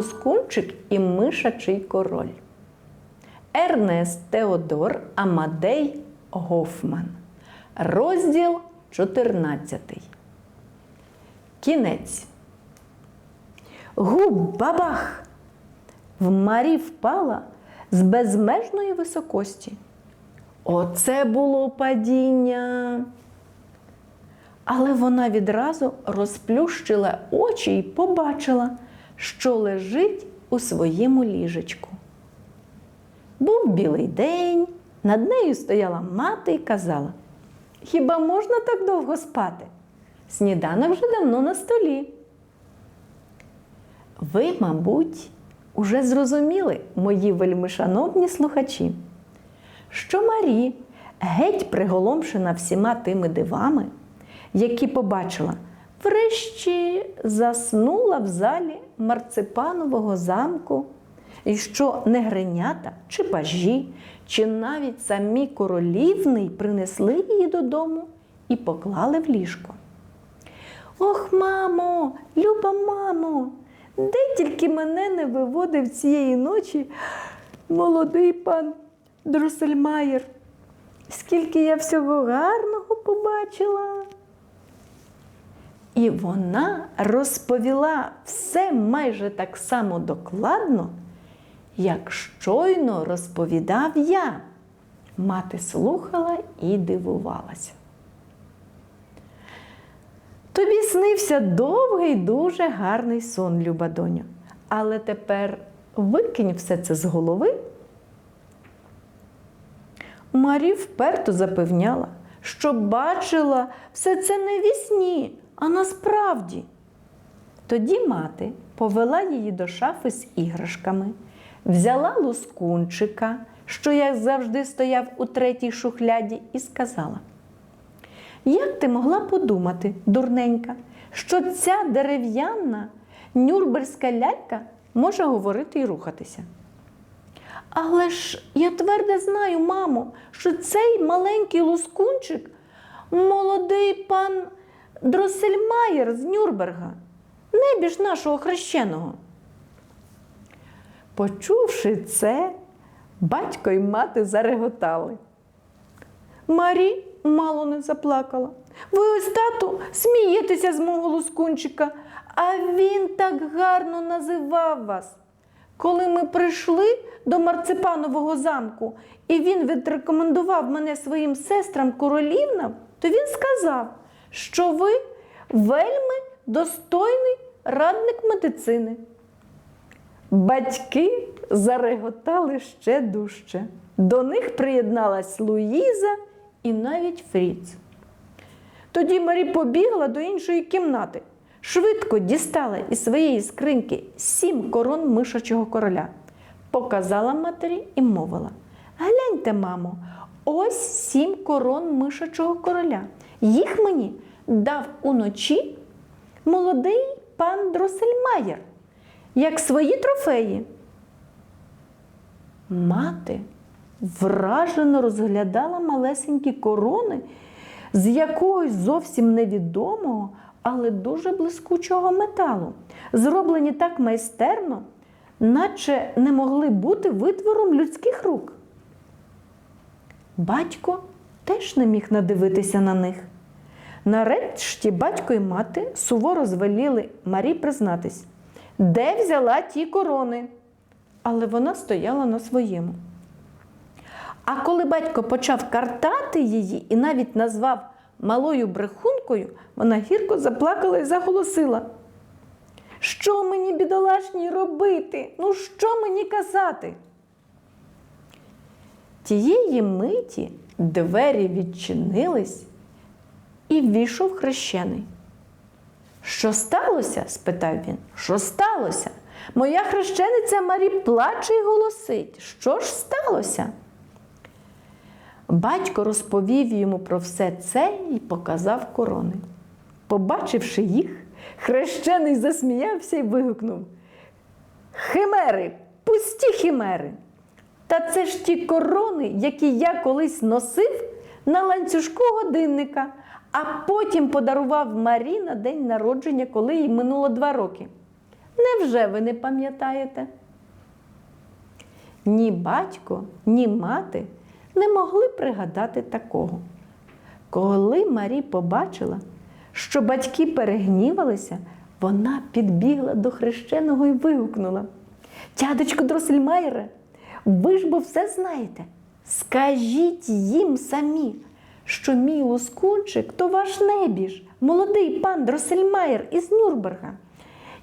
Лускунчик і мишачий король. Ернест Теодор Амадей Гофман. Розділ 14. Кінець. Губ бабах! В Марі впала з безмежної високості. Оце було падіння. Але вона відразу розплющила очі і побачила, що лежить у своєму ліжечку. Був білий день, над нею стояла мати і казала: Хіба можна так довго спати? Сніданок вже давно на столі. Ви, мабуть, уже зрозуміли, мої вельмишановні слухачі, що Марі, геть приголомшена всіма тими дивами, які побачила, врешті заснула в залі марципанового замку, і що не гринята чи пажі, чи навіть самі королівни принесли її додому і поклали в ліжко. Ох, мамо, люба мамо, де тільки мене не виводив цієї ночі молодий пан Друсельмаєр. Скільки я всього гарного побачила. І вона розповіла все майже так само докладно, як щойно розповідав я. Мати слухала і дивувалася. Тобі снився довгий, дуже гарний сон, люба доню. Але тепер викинь все це з голови. Марі вперто запевняла, що бачила все це не вісні, а насправді. Тоді мати повела її до шафи з іграшками, взяла лускунчика, що, як завжди, стояв у третій шухляді, і сказала: Як ти могла подумати, дурненька, що ця дерев'яна нюрнберзька лялька може говорити і рухатися? Але ж я твердо знаю, мамо, що цей маленький лускунчик молодий пан Дроссельмаєр з Нюрнберга, небіж нашого хрещеного. Почувши це, батько й мати зареготали. Марі мало не заплакала. Ви ось тату смієтеся з мого лускунчика, а він так гарно називав вас. Коли ми прийшли до марципанового замку, і він відрекомендував мене своїм сестрам королівнам, то він сказав, що ви вельми достойний радник медицини. Батьки зареготали ще дужче. До них приєдналась Луїза і навіть Фріц. Тоді Марі побігла до іншої кімнати, швидко дістала із своєї скриньки сім корон мишачого короля, показала матері і мовила: Гляньте, мамо, ось сім корон мишачого короля. Їх мені дав уночі молодий пан Дроссельмаєр, як свої трофеї. Мати вражено розглядала малесенькі корони з якогось зовсім невідомого, але дуже блискучого металу, зроблені так майстерно, наче не могли бути витвором людських рук. Батько теж не міг надивитися на них. Нарешті батько і мати суворо звеліли Марі признатись, де взяла ті корони. Але вона стояла на своєму. А коли батько почав картати її і навіть назвав малою брехункою, вона гірко заплакала і заголосила. Що мені, бідолашній, робити? Ну, що мені казати? Тієї миті двері відчинились і ввійшов хрещений. Що сталося? спитав він. Що сталося? Моя хрещениця Марі плаче й голосить. Що ж сталося? Батько розповів йому про все це і показав корони. Побачивши їх, хрещений засміявся і вигукнув: Химери, пусті химери! Та це ж ті корони, які я колись носив на ланцюжку годинника, а потім подарував Марі на день народження, коли їй минуло два роки. Невже ви не пам'ятаєте? Ні батько, ні мати не могли пригадати такого. Коли Марі побачила, що батьки перегнівалися, вона підбігла до хрещеного і вигукнула: Тядочко Дросельмайре, ви ж бо все знаєте. Скажіть їм самі, що мій лускунчик то ваш небіж, молодий пан Дросельмайер із Нюрнберга,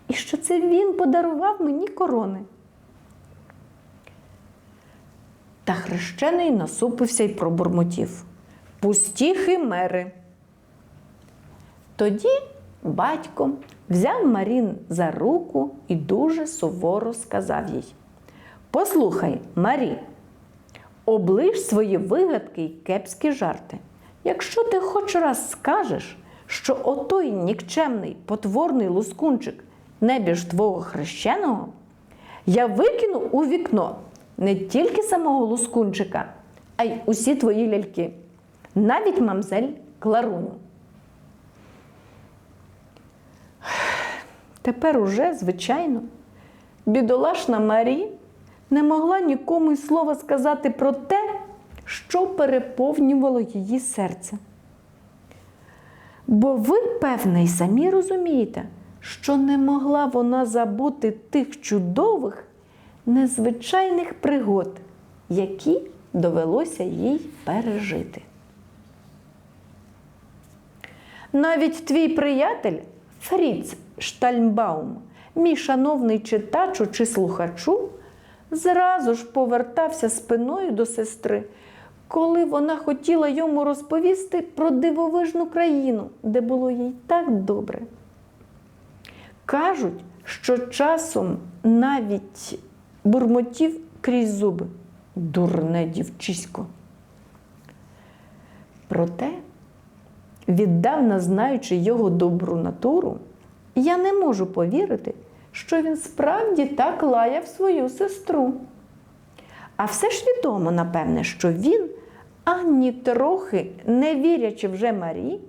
і що це він подарував мені корони. Та хрещений насупився й пробурмотів. Пусті химери. Тоді батько взяв Марін за руку і дуже суворо сказав їй: Послухай, Марі, оближ свої вигадки й кепські жарти. Якщо ти хоч раз скажеш, що отой нікчемний потворний лускунчик небіж твого хрещеного, я викину у вікно не тільки самого лускунчика, а й усі твої ляльки, навіть мамзель Кларуню. Тепер уже, звичайно, бідолашна Марі не могла нікому й слова сказати про те, що переповнювало її серце. Бо ви, певне, й самі розумієте, що не могла вона забути тих чудових, незвичайних пригод, які довелося їй пережити. Навіть твій приятель Фріц Штальмбаум, мій шановний читачу чи слухачу, зразу ж повертався спиною до сестри, коли вона хотіла йому розповісти про дивовижну країну, де було їй так добре. Кажуть, що часом навіть бурмотів крізь зуби дурне дівчисько. Проте, віддавна знаючи його добру натуру, я не можу повірити, що він справді так лаяв свою сестру. А все ж відомо, напевне, що він, ані трохи не вірячи вже Марії,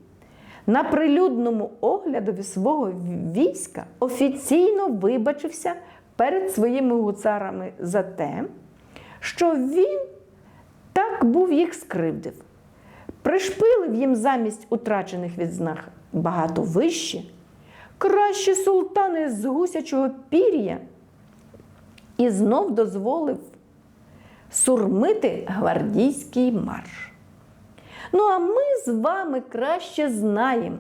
на прилюдному оглядові свого війська офіційно вибачився перед своїми гуцарами за те, що він так був їх скривдив, пришпилив їм замість утрачених відзнак багато вищі, кращі султани з гусячого пір'я, і знов дозволив сурмити гвардійський марш. Ну, а ми з вами краще знаємо,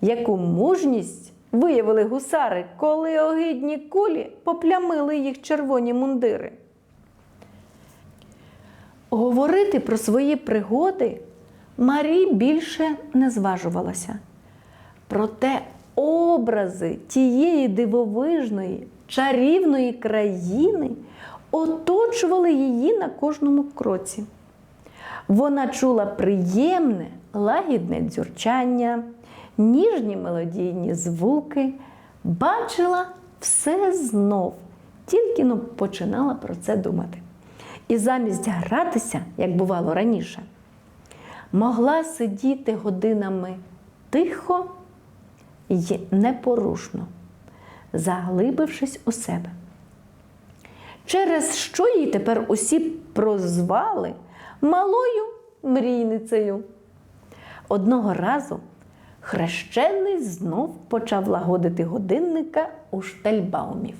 яку мужність виявили гусари, коли огидні кулі поплямили їх червоні мундири. Говорити про свої пригоди Марі більше не зважувалася. Проте образи тієї дивовижної, чарівної країни оточували її на кожному кроці. Вона чула приємне, лагідне дзюрчання, ніжні мелодійні звуки, бачила все знов, тільки но починала про це думати. І замість гратися, як бувало раніше, могла сидіти годинами тихо й непорушно, заглибившись у себе. Через що її тепер усі прозвали малою мрійницею. Одного разу хрещений знов почав лагодити годинника у штельбаумів.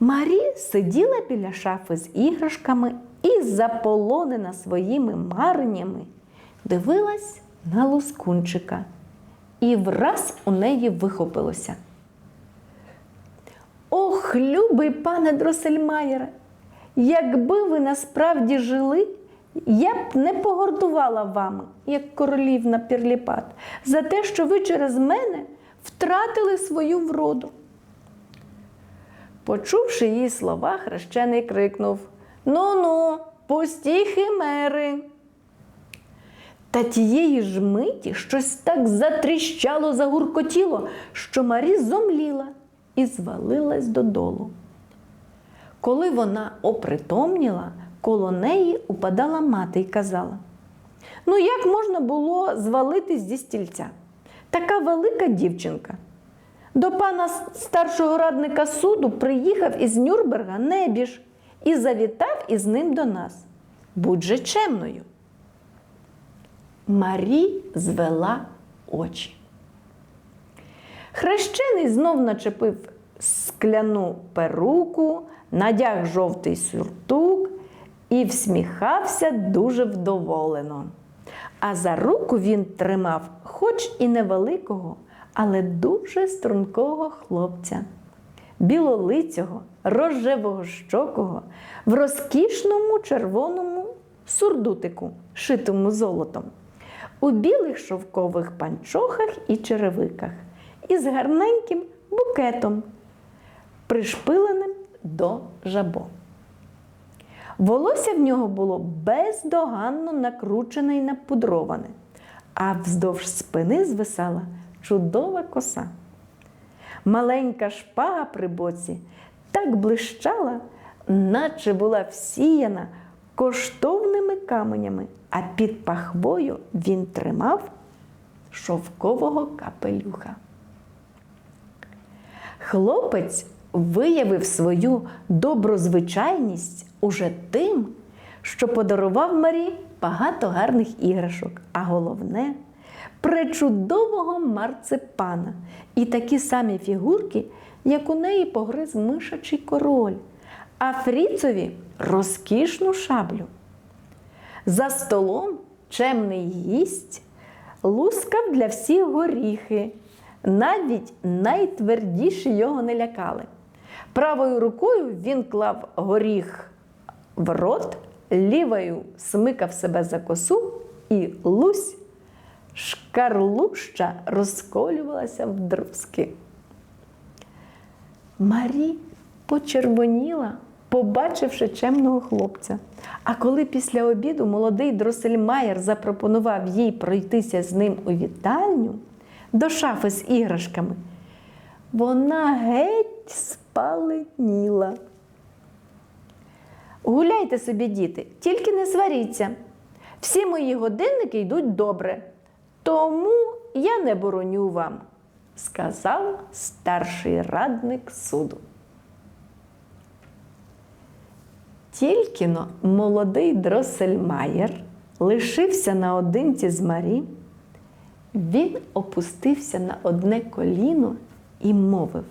Марі сиділа біля шафи з іграшками і, заполонена своїми мареннями, дивилась на лускунчика, і враз у неї вихопилося. Ох, любий пане Дросельмаєре, якби ви насправді жили, я б не погордувала вами, як королівна Пірліпат, за те, що ви через мене втратили свою вроду. Почувши її слова, хрещений крикнув Ну ну, пусті химери. Та тієї ж миті щось так затріщало, загуркотіло, що Марі зомліла і звалилась додолу. Коли вона опритомніла, коло неї упадала мати і казала: Ну, як можна було звалитись зі стільця? Така велика дівчинка. До пана старшого радника суду приїхав із Нюрнберга Небіж і завітав із ним до нас. Будь же чемною. Марі звела очі. Хрещений знов начепив скляну перуку, надяг жовтий сюртук і всміхався дуже вдоволено. А за руку він тримав, хоч і невеликого, але дуже стрункого хлопця, білолицього, рожевого щокого, в розкішному червоному сурдутику, шитому золотом, у білих шовкових панчохах і черевиках, із гарненьким букетом, пришпиленим до жабо. Волосся в нього було бездоганно накручене і напудроване, а вздовж спини звисала чудова коса. Маленька шпага при боці так блищала, наче була всіяна коштовними каменями, а під пахвою він тримав шовкового капелюха. Хлопець виявив свою доброзвичайність уже тим, що подарував Марі багато гарних іграшок, а головне пречудового марципана і такі самі фігурки, як у неї погриз мишачий король, а Фріцові розкішну шаблю. За столом чемний гість лускав для всіх горіхи. Навіть найтвердіші його не лякали. Правою рукою він клав горіх в рот, лівою смикав себе за косу і лусь, шкарлуща розколювалася в друзки. Марі почервоніла, побачивши чемного хлопця. А коли після обіду молодий Дросельмаєр запропонував їй пройтися з ним у вітальню до шафи з іграшками, вона геть спаленіла. Гуляйте собі, діти, тільки не сваріться. Всі мої годинники йдуть добре, тому я не бороню вам, сказав старший радник суду. Тільки но молодий Дросельмаєр лишився наодинці з Марі, він опустився на одне коліно і мовив.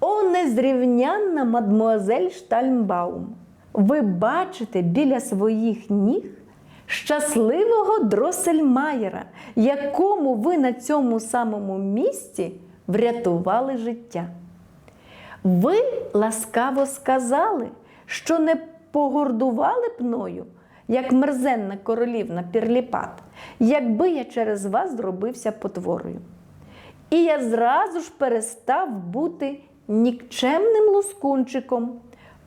О, незрівнянна мадмуазель Штальмбаум! Ви бачите біля своїх ніг щасливого Дросельмаєра, якому ви на цьому самому місці врятували життя. Ви ласкаво сказали, що не погордували б мною, як мерзенна королівна Пірліпат, якби я через вас зробився потворою. І я зразу ж перестав бути нікчемним лоскунчиком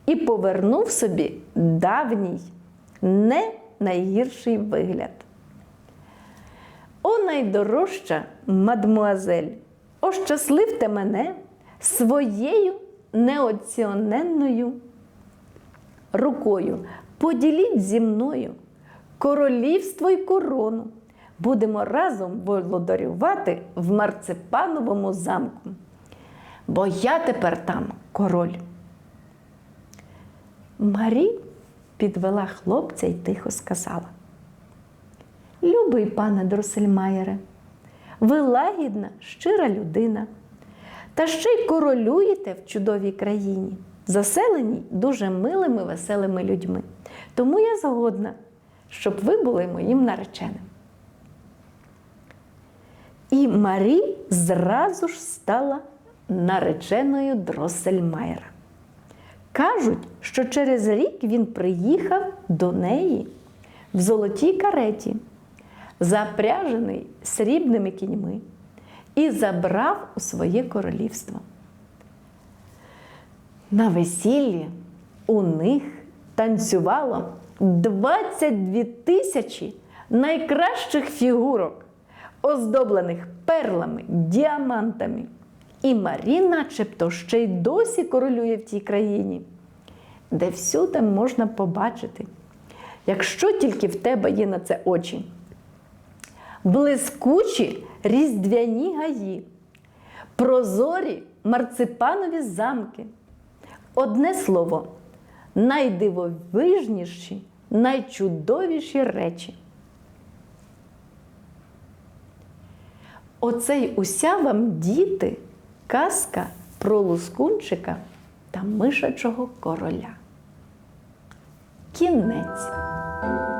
і повернув собі давній, не найгірший вигляд. О, найдорожча мадмуазель, ощасливте мене своєю неоціоненною рукою. Поділіть зі мною королівство й корону. Будемо разом володарювати в марципановому замку. Бо я тепер там король. Марі підвела хлопця і тихо сказала: Любий пане Дросельмаєре, ви лагідна, щира людина, та ще й королюєте в чудовій країні, заселеній дуже милими, веселими людьми. Тому я згодна, щоб ви були моїм нареченим. І Марі зразу ж стала нареченою Дроссельмайера. Кажуть, що через рік він приїхав до неї в золотій кареті, запряжений срібними кіньми, і забрав у своє королівство. На весіллі у них танцювало 22 тисячі найкращих фігурок, оздоблених перлами, діамантами. І Марі, начебто, ще й досі королює в тій країні, де всюди можна побачити, якщо тільки в тебе є на це очі. Блискучі різдвяні гаї, прозорі марципанові замки. Одне слово, найдивовижніші, найчудовіші речі. Оце й уся вам, діти, казка про лускунчика та мишачого короля. Кінець.